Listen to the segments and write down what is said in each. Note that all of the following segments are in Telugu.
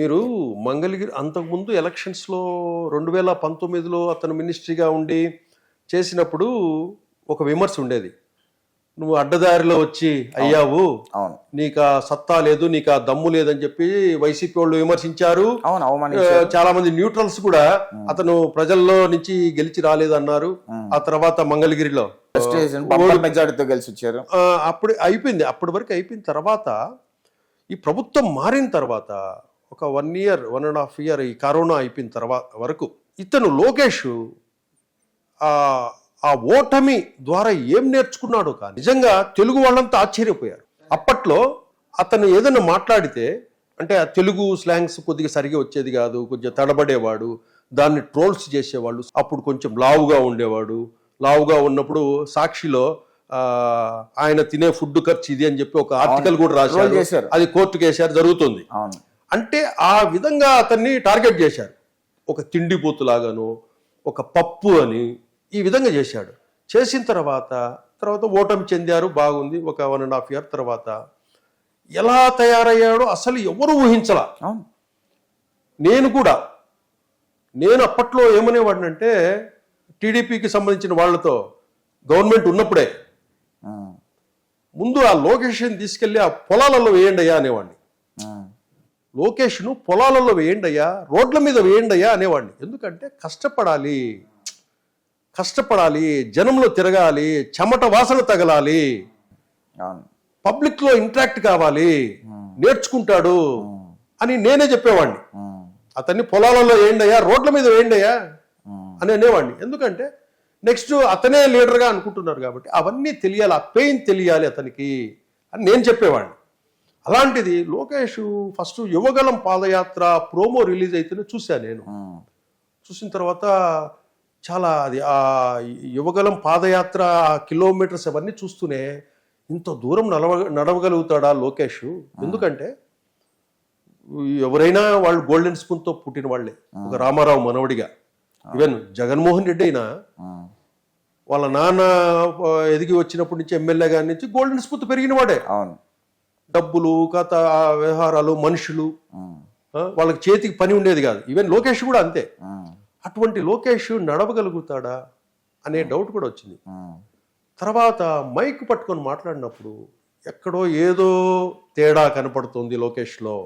మీరు మంగళగిరి అంతకుముందు ఎలక్షన్స్లో రెండు వేల పంతొమ్మిదిలో అతను మినిస్ట్రీగా ఉండి చేసినప్పుడు ఒక విమర్శ ఉండేది. నువ్వు అడ్డదారిలో వచ్చి అయ్యావు. అవును. నీకు ఆ సత్తా లేదు నీకు ఆ దమ్ము లేదని చెప్పి వైసీపీ వాళ్ళు విమర్శించారు. అవును ఆ, అవమానించారు చాలా మంది న్యూట్రల్స్ కూడా అతను ప్రజల్లో నుంచి గెలిచి రాలేదన్నారు. ఆ తర్వాత మంగళగిరిలో బంపర్ మెజారిటీతో గెలిచి వచ్చారు. ఆ, అప్పుడు అయిపోయింది. అప్పటి వరకు అయిపోయిన తర్వాత ఈ ప్రభుత్వం మారిన తర్వాత ఒక one year one and half year ఈ కరోనా అయిపోయిన తర్వాత వరకు ఇతను లోకేష్ ఆ ఆ ఓటమి ద్వారా ఏం నేర్చుకున్నాడో కానీ నిజంగా తెలుగు వాళ్ళంతా ఆశ్చర్యపోయారు. అప్పట్లో అతను ఏదైనా మాట్లాడితే అంటే ఆ తెలుగు స్లాంగ్స్ కొద్దిగా సరిగా వచ్చేది కాదు కొంచెం తడబడేవాడు దాన్ని ట్రోల్స్ చేసేవాళ్ళు అప్పుడు కొంచెం లావుగా ఉండేవాడు లావుగా ఉన్నప్పుడు సాక్షిలో ఆయన తినే ఫుడ్ ఖర్చు ఇది అని చెప్పి ఒక ఆర్టికల్ కూడా రాశారు. అది కోర్టుకు వేశారు జరుగుతుంది అంటే ఆ విధంగా అతన్ని టార్గెట్ చేశారు ఒక తిండిపోతులాగాను ఒక పప్పు అని ఈ విధంగా చేశాడు. చేసిన తర్వాత తర్వాత ఓటమి చెందారు బాగుంది ఒక వన్ అండ్ హాఫ్ ఇయర్ తర్వాత. ఎలా తయారయ్యాడో అసలు ఎవరు ఊహించలా. నేను కూడా నేను అప్పట్లో ఏమనేవాడినంటే టీడీపీకి సంబంధించిన వాళ్ళతో గవర్నమెంట్ ఉన్నప్పుడే. ముందు ఆ లొకేషన్ తీసుకెళ్ళి ఆ పొలాలలో వేయండి అయ్యా అనేవాడిని. లోకేష్ను పొలాలలో వేయండి అయ్యా రోడ్ల మీద వేయండి అయ్యా అనేవాడిని. ఎందుకంటే కష్టపడాలి కష్టపడాలి జనంలో తిరగాలి చెమట వాసన తగలాలి పబ్లిక్లో ఇంటరాక్ట్ కావాలి నేర్చుకుంటాడు అని నేనే చెప్పేవాడిని. అతన్ని పొలాలలో వేయండి అయ్యా రోడ్ల మీద వేయండి అయ్యా ఉమ్, అని అనేవాడిని. ఎందుకంటే నెక్స్ట్ అతనే లీడర్గా అనుకుంటున్నారు కాబట్టి అవన్నీ తెలియాలి ఆ పెయిన్ తెలియాలి అతనికి అని నేను చెప్పేవాడిని. అలాంటిది Lokesh first Yuvagalam Padayatra promo release అయితేనే చూశాను నేను. చూసిన తర్వాత చాలా అది ఆ యువగలం పాదయాత్ర కిలోమీటర్స్ అవన్నీ చూస్తూనే ఇంత దూరం నడవ నడవగలుగుతాడా లోకేష్? ఎందుకంటే ఎవరైనా వాళ్ళు గోల్డెన్ స్పూన్తో పుట్టిన వాళ్ళే. ఒక రామారావు మనవడిగా. ఈవెన్ జగన్మోహన్ రెడ్డి అయినా వాళ్ళ నాన్న ఎదిగి వచ్చినప్పటి నుంచి ఎమ్మెల్యే గారి నుంచి గోల్డెన్ స్పూన్ పెరిగిన వాడే. అవును. డబ్బులు కథ వ్యవహారాలు మనుషులు వాళ్ళకి చేతికి పని ఉండేది కాదు. ఈవెన్ లోకేష్ కూడా అంతే. అటువంటి లోకేష్ నడవగలుగుతాడా అనే డౌట్ కూడా వచ్చింది. తర్వాత మైక్ పట్టుకొని మాట్లాడినప్పుడు ఎక్కడో ఏదో తేడా కనపడుతుంది లోకేష్లో.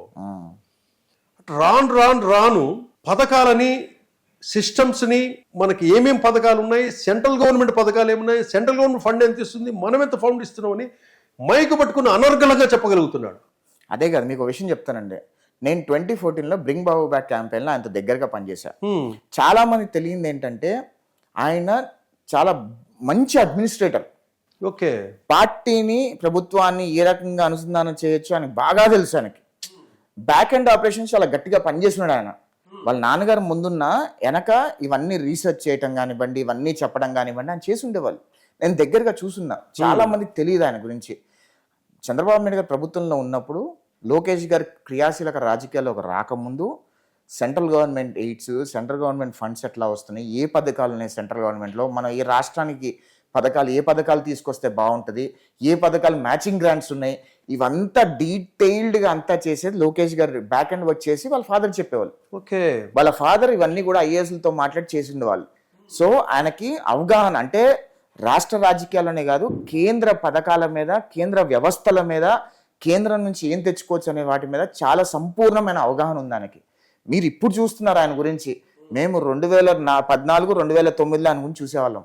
రాను రాను రాను పథకాలని సిస్టమ్స్ని మనకి ఏమేం పథకాలు ఉన్నాయి? సెంట్రల్ గవర్నమెంట్ పథకాలు ఏమున్నాయి? సెంట్రల్ గవర్నమెంట్ ఫండ్ ఎంత ఇస్తుంది? మనం ఎంత ఫండ్ ఇస్తున్నామని మైక్ పట్టుకుని అనర్గళంగా చెప్పగలుగుతున్నాడు. అదే కదా మీకు విషయం చెప్తానండి. నేను ట్వంటీ ఫోర్టీన్లో బ్రింగ్ బాబు బ్యాక్ క్యాంపెయిన్లో ఆయనతో దగ్గరగా పనిచేశా. హ్మ్. చాలా మంది తెలియంది ఏంటంటే ఆయన చాలా మంచి అడ్మినిస్ట్రేటర్. ఓకే. పార్టీని ప్రభుత్వాన్ని ఏ రకంగా అనుసంధానం చేయొచ్చు అని బాగా తెలుసు ఆయనకి. బ్యాక్ ఎండ్ ఆపరేషన్స్ చాలా గట్టిగా పనిచేస్తున్నాడు ఆయన. వాళ్ళ నాన్నగారు ముందున్న వెనక ఇవన్నీ రీసెర్చ్ చేయటం కానివ్వండి ఇవన్నీ చెప్పడం కానివ్వండి ఆయన చేసి ఉండేవాళ్ళు. నేను దగ్గరగా చూసున్నా. చాలా మందికి తెలియదు ఆయన గురించి. చంద్రబాబు నాయుడు గారు ప్రభుత్వంలో ఉన్నప్పుడు లోకేష్ గారి క్రియాశీలక రాజకీయాల్లోకి రాకముందు central government aids central government funds ఎట్లా వస్తున్నాయి? ఏ పథకాలు ఉన్నాయి సెంట్రల్ గవర్నమెంట్లో? మనం ఏ రాష్ట్రానికి పథకాలు ఏ పథకాలు తీసుకొస్తే బాగుంటుంది? ఏ పథకాలు మ్యాచింగ్ గ్రాంట్స్ ఉన్నాయి? ఇవంతా డీటెయిల్డ్గా అంతా చేసేది లోకేష్ గారు బ్యాక్ అండ్ వర్క్ చేసి వాళ్ళ ఫాదర్ చెప్పేవాళ్ళు. ఓకే. వాళ్ళ ఫాదర్ ఇవన్నీ కూడా ఐఏఎస్లతో మాట్లాడి చేసిండు వాళ్ళు. సో ఆయనకి అవగాహన అంటే రాష్ట్ర రాజకీయాలనే కాదు కేంద్ర పథకాల మీద కేంద్ర వ్యవస్థల మీద కేంద్రం నుంచి ఏం తెచ్చుకోవచ్చు అనే వాటి మీద చాలా సంపూర్ణమైన అవగాహన ఉంది ఆయనకి. మీరు ఇప్పుడు చూస్తున్నారు ఆయన గురించి. మేము రెండు వేల నా పద్నాలుగు రెండు వేల తొమ్మిదిలో ఆయన గురించి చూసేవాళ్ళం.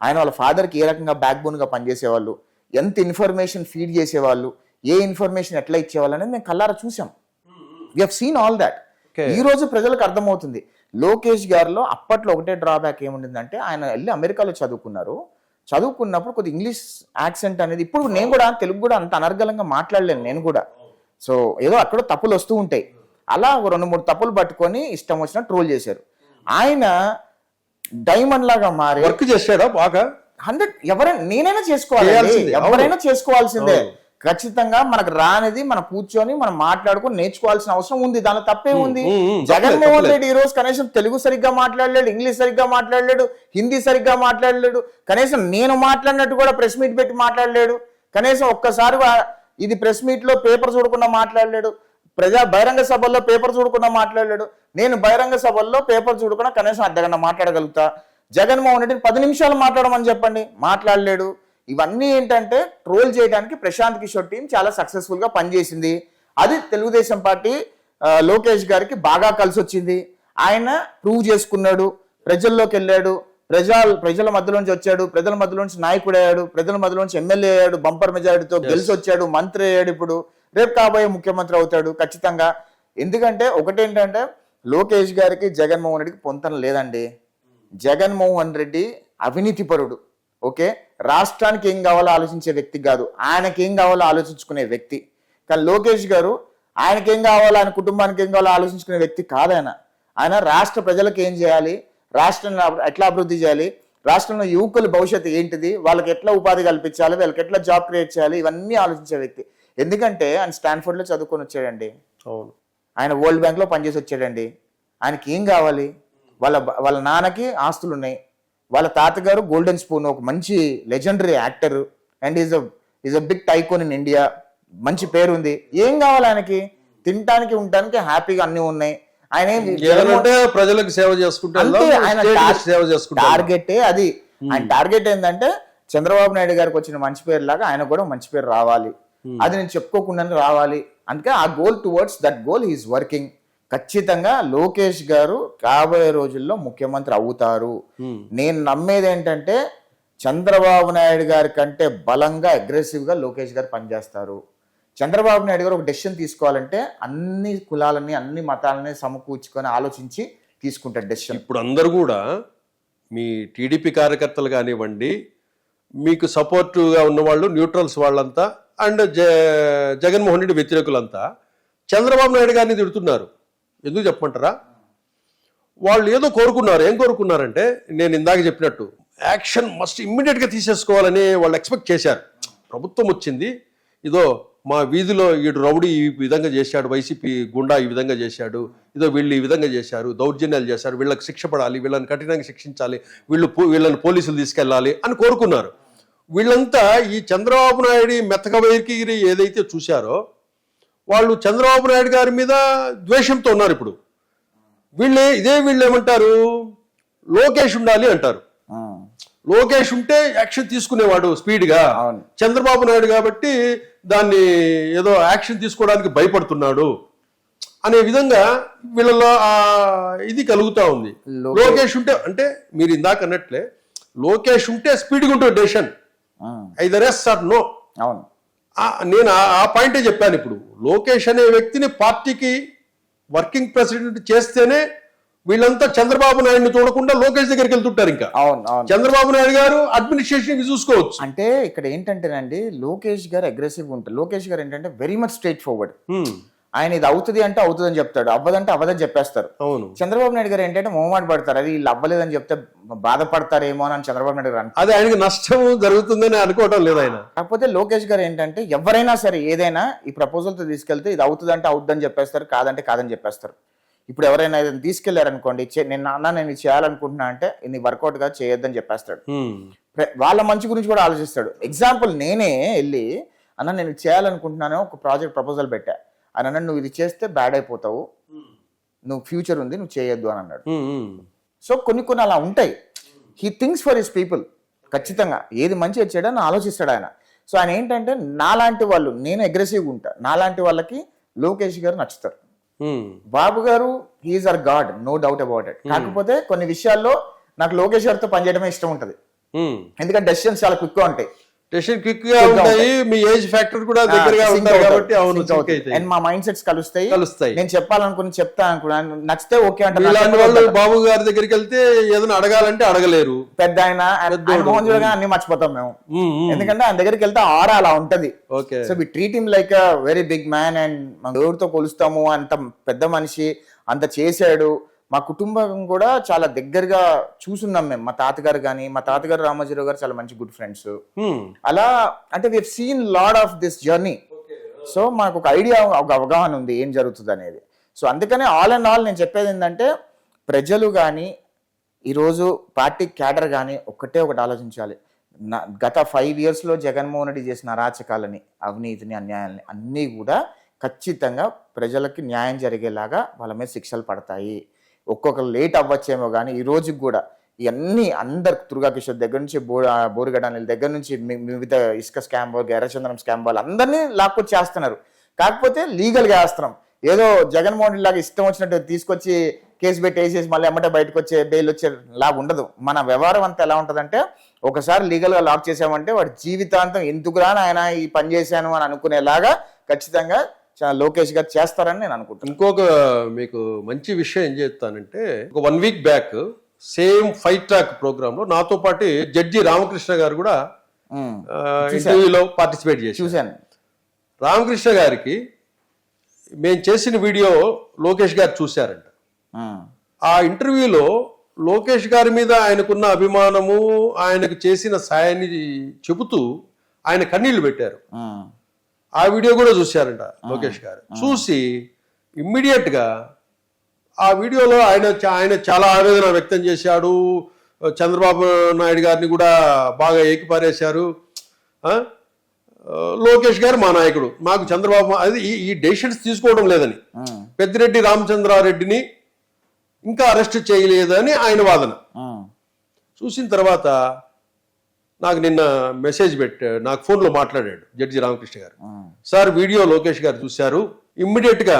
ఆయన వాళ్ళ ఫాదర్కి ఏ రకంగా బ్యాక్ బోన్గా పనిచేసేవాళ్ళు? ఎంత ఇన్ఫర్మేషన్ ఫీడ్ చేసేవాళ్ళు? ఏ ఇన్ఫర్మేషన్ ఎట్లా ఇచ్చేవాళ్ళు అనేది మేము కల్లారా చూసాం we have seen all that. ఈ రోజు ప్రజలకు అర్థమవుతుంది. లోకేష్ గారిలో అప్పట్లో ఒకటే డ్రాబ్యాక్ ఏముండిందంటే ఆయన వెళ్ళి అమెరికాలో చదువుకున్నారు. చదువుకున్నప్పుడు కొద్ది ఇంగ్లీష్ యాక్సెంట్ అనేది ఇప్పుడు నేను కూడా తెలుగు కూడా అంత అనర్గళంగా మాట్లాడలేను నేను కూడా. సో ఏదో అక్కడ తప్పులు వస్తూ ఉంటాయి. అలా ఒక రెండు మూడు తప్పులు పట్టుకొని ఇష్టం వచ్చిన ట్రోల్ చేశారు. ఆయన డైమండ్ లాగా మారి వర్క్ చేశాడా బాగా? హండ్రెడ్ ఎవరైనా నేనైనా చేసుకోవాలి. ఎవరైనా చేసుకోవాల్సిందే. ఖచ్చితంగా మనకు రానిది మనం కూర్చొని మనం మాట్లాడుకొని నేర్చుకోవాల్సిన అవసరం ఉంది. దానిలో తప్పే ఉంది. జగన్మోహన్ రెడ్డి ఈ రోజు కనీసం తెలుగు సరిగ్గా మాట్లాడలేడు ఇంగ్లీష్ సరిగ్గా మాట్లాడలేడు హిందీ సరిగ్గా మాట్లాడలేడు కనీసం నేను మాట్లాడినట్టు కూడా ప్రెస్ మీట్ పెట్టి మాట్లాడలేడు కనీసం ఒక్కసారి ఇది ప్రెస్ మీట్లో పేపర్ చూడకుండా మాట్లాడలేడు ప్రజా బహిరంగ సభల్లో పేపర్ చూడకుండా మాట్లాడాడు నేను బహిరంగ సభల్లో పేపర్ చూడకుండా కనీసం అర్ధగంట మాట్లాడగలుగుతా. జగన్మోహన్ రెడ్డిని పది నిమిషాలు మాట్లాడమని చెప్పండి మాట్లాడలేడు. ఇవన్నీ ఏంటంటే ట్రోల్ చేయడానికి ప్రశాంత్ కిషోర్ టీం చాలా సక్సెస్ఫుల్గా పనిచేసింది. అది తెలుగుదేశం పార్టీ లోకేష్ గారికి బాగా కలిసి వచ్చింది. ఆయన ప్రూవ్ చేసుకున్నాడు. ప్రజల్లోకి వెళ్ళాడు. ప్రజల ప్రజల మధ్యలోంచి వచ్చాడు. ప్రజల మధ్యలోంచి నాయకుడు అయ్యాడు. ప్రజల మధ్యలోంచి ఎమ్మెల్యే అయ్యాడు. బంపర్ మెజారిటీతో గెలిచి వచ్చాడు. మంత్రి అయ్యాడు ఇప్పుడు. రేపు కాబోయే ముఖ్యమంత్రి అవుతాడు ఖచ్చితంగా. ఎందుకంటే ఒకటేంటంటే లోకేష్ గారికి జగన్మోహన్ రెడ్డికి పొంతన లేదండి. జగన్మోహన్ రెడ్డి అవినీతిపరుడు. ఓకే? రాష్ట్రానికి ఏం కావాలో ఆలోచించే వ్యక్తి కాదు. ఆయనకి ఏం కావాలో ఆలోచించుకునే వ్యక్తి. కానీ లోకేష్ గారు ఆయనకి ఏం కావాలో ఆయన కుటుంబానికి ఏం కావాలో ఆలోచించుకునే వ్యక్తి కాదు ఆయన. ఆయన రాష్ట్ర ప్రజలకు ఏం చేయాలి? రాష్ట్రాన్ని ఎట్లా అభివృద్ధి చేయాలి? రాష్ట్రంలో యువకుల భవిష్యత్తు ఏంటిది? వాళ్ళకి ఎట్లా ఉపాధి కల్పించాలి? వాళ్ళకి ఎట్లా జాబ్ క్రియేట్ చేయాలి? ఇవన్నీ ఆలోచించే వ్యక్తి. ఎందుకంటే ఆయన స్టాన్ఫోర్డ్లో చదువుకొని వచ్చాడండి. అవును. ఆయన వరల్డ్ బ్యాంక్లో పనిచేసి వచ్చాడండి. ఆయనకి ఏం కావాలి? వాళ్ళ వాళ్ళ నాన్నకి ఆస్తులు ఉన్నాయి వాళ్ళ తాతగారు గోల్డెన్ స్పూన్ ఒక మంచి legendary actor and is is a big tycoon in India మంచి పేరు ఉంది ఏం కావాలి ఆయనకి? తినటానికి ఉండటానికి హ్యాపీగా అన్ని ఉన్నాయి. ఆయన ప్రజలకు సేవ చేసుకుంటూ అంతే వెళ్దాం, ఆయన స్టేట్కి టార్- సేవ చేసుకుంటూ వెళ్దాం. టార్గెటే అది. ఆయన టార్గెట్ ఏంటంటే చంద్రబాబు నాయుడు గారికి వచ్చిన మంచి పేరు లాగా ఆయన కూడా మంచి పేరు రావాలి. అది నేను చెప్పుకోకుండానే రావాలి. అందుకే ఆ goal towards that goal is working ఖచ్చితంగా లోకేష్ గారు రాబోయే రోజుల్లో ముఖ్యమంత్రి అవుతారు. నేను నమ్మేది ఏంటంటే చంద్రబాబు నాయుడు గారి కంటే బలంగా అగ్రెసివ్గా లోకేష్ గారు పనిచేస్తారు. చంద్రబాబు నాయుడు గారు ఒక డెసిషన్ తీసుకోవాలంటే అన్ని కులాలని అన్ని మతాలని సమకూర్చుకొని ఆలోచించి తీసుకుంటారు డెసిషన్ ఇప్పుడు అందరూ కూడా మీ టీడీపీ కార్యకర్తలు కానివ్వండి మీకు సపోర్టుగా ఉన్నవాళ్ళు న్యూట్రల్స్ వాళ్ళంతా అండ్ జ జగన్మోహన్ రెడ్డి వ్యతిరేకులంతా చంద్రబాబు నాయుడు గారిని తిడుతున్నారు. ఎందుకు చెప్పమంటారా? వాళ్ళు ఏదో కోరుకున్నారు. ఏం కోరుకున్నారంటే నేను ఇందాక చెప్పినట్టు యాక్షన్ మస్ట్ ఇమ్మీడియట్గా తీసేసుకోవాలని వాళ్ళు ఎక్స్పెక్ట్ చేశారు. ప్రభుత్వం వచ్చింది. ఇదో మా వీధిలో ఈడు రౌడీ ఈ విధంగా చేశాడు వైసీపీ గుండా ఈ విధంగా చేశాడు ఇదో వీళ్ళు ఈ విధంగా చేశారు దౌర్జన్యాలు చేశారు వీళ్ళకి శిక్ష పడాలి వీళ్ళని కఠినంగా శిక్షించాలి వీళ్ళు పో- వీళ్ళని పోలీసులు తీసుకెళ్ళాలి అని కోరుకున్నారు. వీళ్ళంతా ఈ చంద్రబాబు నాయుడు మెత్తక వైఖరి ఏదైతే చూశారో వాళ్ళు చంద్రబాబు నాయుడు గారి మీద ద్వేషంతో ఉన్నారు ఇప్పుడు. వీళ్ళే ఇదే వీళ్ళు ఏమంటారు? లోకేష్ ఉండాలి అంటారు. లోకేష్ ఉంటే యాక్షన్ తీసుకునేవాడు స్పీడ్గా. చంద్రబాబు నాయుడు కాబట్టి దాన్ని ఏదో యాక్షన్ తీసుకోవడానికి భయపడుతున్నాడు అనే విధంగా వీళ్ళలో ఆ ఇది కలుగుతా ఉంది. లోకే- లోకేష్ ఉంటే అంటే మీరు ఇందాక అన్నట్లే లోకేష్ ఉంటే స్పీడ్గా ఉంటుంది decision. Either yes or no అవును. నేను ఆ- పాయింటే చెప్పాను ఇప్పుడు. లోకేష్ అనే వ్యక్తిని పార్టీకి వర్కింగ్ ప్రెసిడెంట్ చేస్తేనే వీళ్ళంతా చంద్రబాబు నాయుడిని చూడకుండా లోకేష్ దగ్గరికి వెళ్తుంటారు ఇంకా. అవును చంద్రబాబు నాయుడు గారు అడ్మినిస్ట్రేషన్ చూసుకోవచ్చు. అంటే ఇక్కడ ఏంటంటేనండి లోకేష్ గారు అగ్రెసివ్ ఉంటారు. లోకేష్ గారు ఏంటంటే వెరీ మచ్ స్ట్రైట్ ఫార్వర్డ్ ఆయన ఇది అవుతుంది అంటే అవుతుందని చెప్తాడు అవ్వదంటే అవ్వదని చెప్పేస్తారు. అవును. చంద్రబాబు నాయుడు గారు ఏంటంటే మొహమాట పడతారు అది వీళ్ళు అవ్వలేదని చెప్తే బాధపడతారేమో అని చంద్రబాబు నాయుడు గారు అది ఆయనకి నష్టం జరుగుతుందని అనుకోవటం లేదు ఆయన. కాకపోతే లోకేష్ గారు ఏంటంటే ఎవరైనా సరే ఏదైనా ఈ ప్రపోజల్తో తీసుకెళ్తే ఇది అవుతుందంటే అవుతుందని చెప్పేస్తారు కాదంటే కాదని చెప్పేస్తారు. ఇప్పుడు ఎవరైనా ఏదైనా తీసుకెళ్ళారనుకోండి నేను అన్న నేను ఇది చేయాలనుకుంటున్నా అంటే ఇది వర్కౌట్గా చేయొద్దని చెప్పేస్తాడు. వాళ్ళ మంచి గురించి కూడా ఆలోచిస్తాడు. ఎగ్జాంపుల్ నేనే వెళ్ళి అన్న నేను చేయాలనుకుంటున్నాను ఒక ప్రాజెక్ట్ ప్రపోజల్ పెట్టా. అని అన్న నువ్వు ఇది చేస్తే బ్యాడ్ అయిపోతావు. నువ్వు ఫ్యూచర్ ఉంది నువ్వు చేయొద్దు అని అన్నాడు. సో కొన్ని కొన్ని అలా ఉంటాయి. He things for his people ఖచ్చితంగా. ఏది మంచి వచ్చాడని ఆలోచిస్తాడు ఆయన. సో ఆయన ఏంటంటే నాలాంటి వాళ్ళు నేను అగ్రెసివ్గా ఉంటా. నాలాంటి వాళ్ళకి లోకేష్ గారు నచ్చుతారు. బాబు గారు he's our god no doubt about it కాకపోతే కొన్ని విషయాల్లో నాకు లోకేష్ గారితో పనిచేయడమే ఇష్టం ఉంటుంది. ఎందుకంటే డెసిషన్స్ చాలా క్విక్గా ఉంటాయి. డెసిషన్ క్విక్గా ఉంటాయి. మీ ఏజ్ ఫ్యాక్టర్ కూడా దగ్గరగా Sync ఉంటారు. కాబట్టి అవును. And మా మైండ్ సెట్స్ కలుస్తాయి. కలుస్తాయి. నేను చెప్పాలనుకుని చెప్తా అనుకున్నాను నచ్చితే ఓకే అంటే ఇలాంటి వాళ్ళు. బాబు గారి దగ్గరికి వెళ్తే ఏదైనా అడగాలంటే అడగలేరు. పెద్ద ఆయన చూడగా అన్ని మర్చిపోతాం మేము. ఎందుకంటే ఆయన దగ్గరికి వెళ్తే ఆరా అలా ఉంటది. Okay. So we treat him like a very big man and మా దేవుడితో కొలుస్తాము. అంత పెద్ద మనిషి అంత చేశాడు. మా కుటుంబం కూడా చాలా దగ్గరగా చూసున్నాం మేము. మా తాతగారు కానీ మా తాతగారు రామోజీరావు గారు చాలా మంచి గుడ్ ఫ్రెండ్స్. అలా అంటే we seen lot of this journey so మాకు ఒక ఐడియా ఒక అవగాహన ఉంది ఏం జరుగుతుంది అనేది. సో అందుకనే ఆల్ అండ్ ఆల్ నేను చెప్పేది ఏంటంటే ప్రజలు కానీ ఈరోజు పార్టీ క్యాడర్ కానీ ఒక్కటే ఒకటి ఆలోచించాలి. నా- గత ఫైవ్ ఇయర్స్లో జగన్మోహన్ రెడ్డి చేసిన అరాచకాలని అవినీతిని అన్యాయాలని అన్నీ కూడా ఖచ్చితంగా ప్రజలకి న్యాయం జరిగేలాగా వాళ్ళ మీద శిక్షలు పడతాయి. ఒక్కొక్కరు లేట్ అవ్వచ్చేమో కానీ ఈ రోజుకి కూడా ఇవన్నీ అందరు దుర్గా కిషోర్ దగ్గర నుంచి బో బోరుగడ్డ దగ్గర నుంచి వివిధ ఇసుక స్కామ్ వాళ్ళు స్కామ్ వాళ్ళు అందరినీ లాక్కొచ్చి చేస్తున్నారు. కాకపోతే లీగల్గా వేస్తున్నాం ఏదో జగన్మోహన్ రెడ్డి లాగా ఇష్టం వచ్చినట్టు తీసుకొచ్చి కేసు పెట్టి వేసేసి మళ్ళీ ఎమ్మటే బయటకు వచ్చే బెయిల్ వచ్చే లాగా ఉండదు. మన వ్యవహారం అంతా ఎలా ఉంటుందంటే ఒకసారి లీగల్గా లాక్ చేసామంటే వాడి జీవితాంతం ఎందుకురా ఆయన ఈ పని చేశాను అని అనుకునేలాగా ఖచ్చితంగా లోకేష్ గారు చేస్తారని నేను అనుకుంటున్నాను. ఇంకొక మీకు మంచి విషయం ఏం చెప్తానంటే ఒక one week back same fight track ప్రోగ్రామ్లో నాతో పాటు జడ్జి రామకృష్ణ గారు కూడా ఇంటర్వ్యూలో పార్టిసిపేట్ చేశారు. చూశాను. రామకృష్ణ గారికి మేము చేసిన వీడియో లోకేష్ గారు చూశారంట. ఆ ఇంటర్వ్యూలో లోకేష్ గారి మీద ఆయనకున్న అభిమానము ఆయనకు చేసిన సాయాన్ని చెబుతూ ఆయన కన్నీళ్ళు పెట్టారు. ఆ వీడియో కూడా చూశారంట లోకేష్ గారు. చూసి ఇమ్మీడియట్గా ఆ వీడియోలో ఆయన ఆయన చాలా ఆవేదన వ్యక్తం చేశాడు. చంద్రబాబు నాయుడు గారిని కూడా బాగా ఏకిపారేశారు. లోకేష్ గారు మా నాయకుడు. మాకు చంద్రబాబు అది ఈ- డెసిషన్స్ తీసుకోవడం లేదని. పెద్దిరెడ్డి రామచంద్రారెడ్డిని ఇంకా అరెస్ట్ చేయలేదని ఆయన వాదన. చూసిన తర్వాత నాకు నిన్న మెసేజ్ పెట్టా నాకు ఫోన్లో మాట్లాడాడు జడ్జి రామకృష్ణ గారు. సార్ వీడియో లోకేష్ గారు చూశారు ఇమ్మీడియట్గా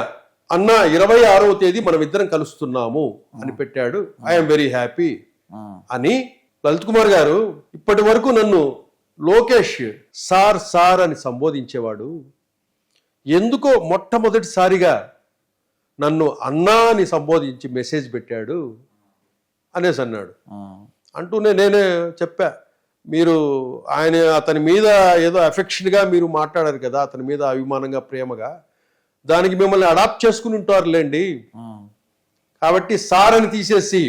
అన్న ఇరవై ఆరవ తేదీ మనం ఇద్దరం కలుస్తున్నాము అని పెట్టాడు ఐఎమ్ వెరీ హ్యాపీ అని లలిత్ కుమార్ గారు ఇప్పటి వరకు నన్ను లోకేష్ సార్ సార్ అని సంబోధించేవాడు. ఎందుకో మొట్టమొదటిసారిగా నన్ను అన్నా అని సంబోధించి మెసేజ్ పెట్టాడు అనేసి అన్నాడు. అంటూనే నేనే చెప్పా మీరు ఆయన అతని మీద ఏదో అఫెక్షన్గా మీరు మాట్లాడారు కదా అతని మీద అభిమానంగా ప్రేమగా. దానికి మిమ్మల్ని అడాప్ట్ చేసుకుని ఉంటారులేండి. కాబట్టి సార్ అని తీసేసి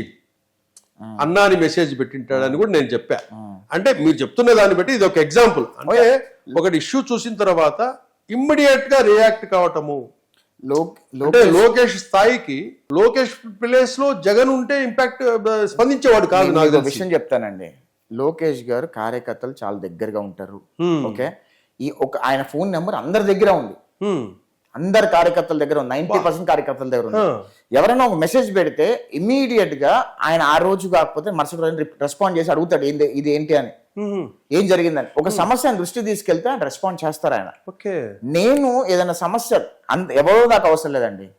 అన్నా అని మెసేజ్ పెట్టింటాడని కూడా నేను చెప్పా. అంటే మీరు చెప్తున్న దాన్ని బట్టి ఇది ఒక ఎగ్జాంపుల్ అంటే ఒకటి ఇష్యూ చూసిన తర్వాత ఇమ్మీడియట్గా రియాక్ట్ కావటము. అంటే లోకేష్ స్థాయికి లోకేష్ ప్లేస్లో జగన్ ఉంటే ఇంపాక్ట్ స్పందించేవాడు కాదు నాకు విషయం చెప్తానండి. లోకేష్ గారు కార్యకర్తలు చాలా దగ్గరగా ఉంటారు. ఓకే? ఈ ఒక ఆయన ఫోన్ నెంబర్ అందరి దగ్గర ఉంది. అందరి కార్యకర్తల దగ్గర ఉంది. నైన్టీ పర్సెంట్ కార్యకర్తల దగ్గర ఉంది. ఎవరైనా ఒక మెసేజ్ పెడితే ఇమీడియట్గా ఆయన ఆ రోజు కాకపోతే మరుసటి రోజు రెస్పాండ్ చేసి అడుగుతాడు ఏంది ఇది ఏంటి అని. ఏం జరిగిందని. ఒక సమస్యను దృష్టి తీసుకెళ్తే ఆయన రెస్పాండ్ చేస్తారు ఆయన. ఓకే. నేను ఏదైనా సమస్య ఎవరో దాకా అవసరం లేదండి.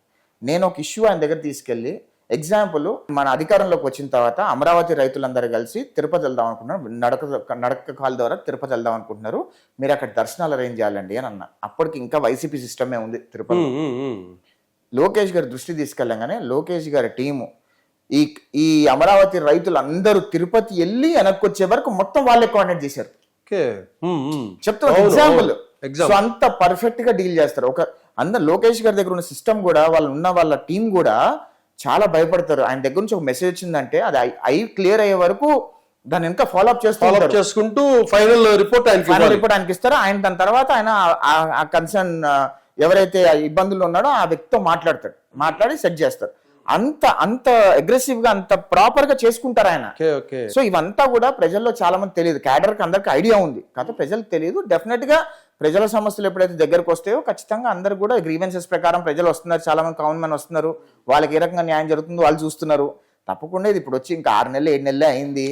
నేను ఒక ఇష్యూ ఆయన దగ్గర తీసుకెళ్ళి ఎగ్జాంపుల్ మన అధికారంలోకి వచ్చిన తర్వాత అమరావతి రైతులందరూ కలిసి తిరుపతి వెళ్దాం అనుకుంటున్నారు. నడక నడక కాల్ ద్వారా తిరుపతి వెళ్దాం అనుకుంటున్నారు. మీరు అక్కడ దర్శనాలు అరేంజ్ చేయాలండి అని అన్న. అప్పటికి ఇంకా వైసీపీ సిస్టమే ఉంది తిరుపతి. లోకేష్ గారి దృష్టి తీసుకెళ్ళంగానే లోకేష్ గారి టీము ఈ ఈ అమరావతి రైతులందరూ తిరుపతి వెళ్ళి వెనక్కి వచ్చే వరకు మొత్తం వాళ్ళే కోఆర్డినేట్ చేశారు. అవును, ఎగ్జాంపుల్. సో అంత పర్ఫెక్ట్గా డీల్ చేస్తారు. ఒక అందరు లోకేష్ గారి దగ్గర ఉన్న సిస్టమ్ కూడా వాళ్ళు ఉన్న వాళ్ళ టీం కూడా చాలా భయపడతారు. ఆయన దగ్గర నుంచి ఒక మెసేజ్ వచ్చిందంటే అది ఐ క్లియర్ అయ్యే వరకు దాన్ని ఇంకా ఫాలో అప్ చేస్తూ ఫాలో చేసుకుంటూ ఫైనల్ రిపోర్ట్ ఫైనల్. రిపోర్ట్ ఆయనకి ఇస్తారు. ఆయన దాని తర్వాత ఆయన ఆ- కన్సర్న్ ఎవరైతే ఇబ్బందులు ఉన్నాడో ఆ వ్యక్తితో మాట్లాడతాడు. మాట్లాడి సెట్ చేస్తారు. అంత అంత అగ్రెసివ్గా అంత ప్రాపర్గా చేసుకుంటారు ఆయన. సో ఇవంతా కూడా ప్రజల్లో చాలా మంది తెలియదు. క్యాడర్కి అందరికి ఐడియా ఉంది. కాకపోతే ప్రజలకు తెలియదు. డెఫినెట్గా ప్రజల సమస్యలు ఎప్పుడైతే దగ్గరకు వస్తాయో ఖచ్చితంగా అందరు కూడా గ్రీవెన్సెస్ ప్రకారం ప్రజలు వస్తున్నారు చాలా మంది కామన్ మ్యాన్ వస్తున్నారు వాళ్ళకి ఏ రకంగా న్యాయం జరుగుతుందో వాళ్ళు చూస్తున్నారు. తప్పకుండా ఇది ఇప్పుడు వచ్చి ఇంకా ఆరు నెలలు ఏడు నెలలే అయింది.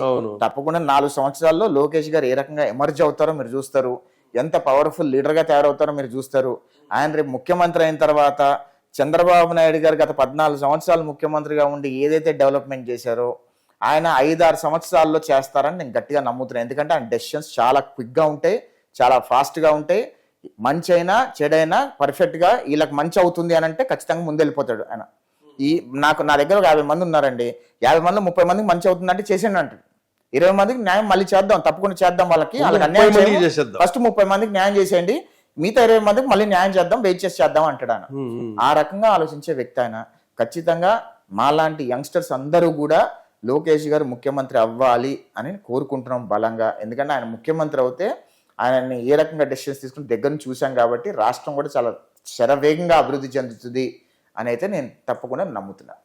తప్పకుండా నాలుగు సంవత్సరాల్లో లోకేష్ గారు ఏ రకంగా ఎమర్జ్ అవుతారో మీరు చూస్తారు. ఎంత పవర్ఫుల్ లీడర్గా తయారవుతారో మీరు చూస్తారు. ఆయన రేపు ముఖ్యమంత్రి అయిన తర్వాత చంద్రబాబు నాయుడు గారు గత పద్నాలుగు సంవత్సరాలు ముఖ్యమంత్రిగా ఉండి ఏదైతే డెవలప్మెంట్ చేశారో ఆయన ఐదారు సంవత్సరాల్లో చేస్తారని నేను గట్టిగా నమ్ముతున్నాను. ఎందుకంటే ఆయన డెసిషన్స్ చాలా క్విక్గా ఉంటాయి. చాలా ఫాస్ట్గా ఉంటాయి మంచి అయినా చెడైనా పర్ఫెక్ట్గా వీళ్ళకి మంచి అవుతుంది అని అంటే ఖచ్చితంగా ముందు వెళ్ళిపోతాడు ఆయన. ఈ నాకు నా దగ్గర ఒక యాభై మంది ఉన్నారండి. యాభై మంది ముప్పై మందికి మంచి అవుతుందంటే చేసేయండి అంటాడు. ఇరవై మందికి న్యాయం మళ్ళీ చేద్దాం తప్పకుండా చేద్దాం వాళ్ళకి. వాళ్ళకి అన్యాయం. ఫస్ట్ ముప్పై మందికి న్యాయం చేసేయండి. మిగతా ఇరవై మందికి మళ్ళీ న్యాయం చేద్దాం వెయిట్ చేసి చేద్దాం అంటాడు ఆయన. ఆ రకంగా ఆలోచించే వ్యక్తి ఆయన. ఖచ్చితంగా మాలాంటి యంగ్స్టర్స్ అందరూ కూడా లోకేష్ గారు ముఖ్యమంత్రి అవ్వాలి అని కోరుకుంటున్నాం బలంగా. ఎందుకంటే ఆయన ముఖ్యమంత్రి అవుతే ఆయనని ఏ రకంగా డెసిషన్స్ తీసుకుని దగ్గర నుంచి చూశాం కాబట్టి రాష్ట్రం కూడా చాలా శరవేగంగా అభివృద్ధి చెందుతుంది అని అయితే నేను తప్పకుండా నమ్ముతున్నాను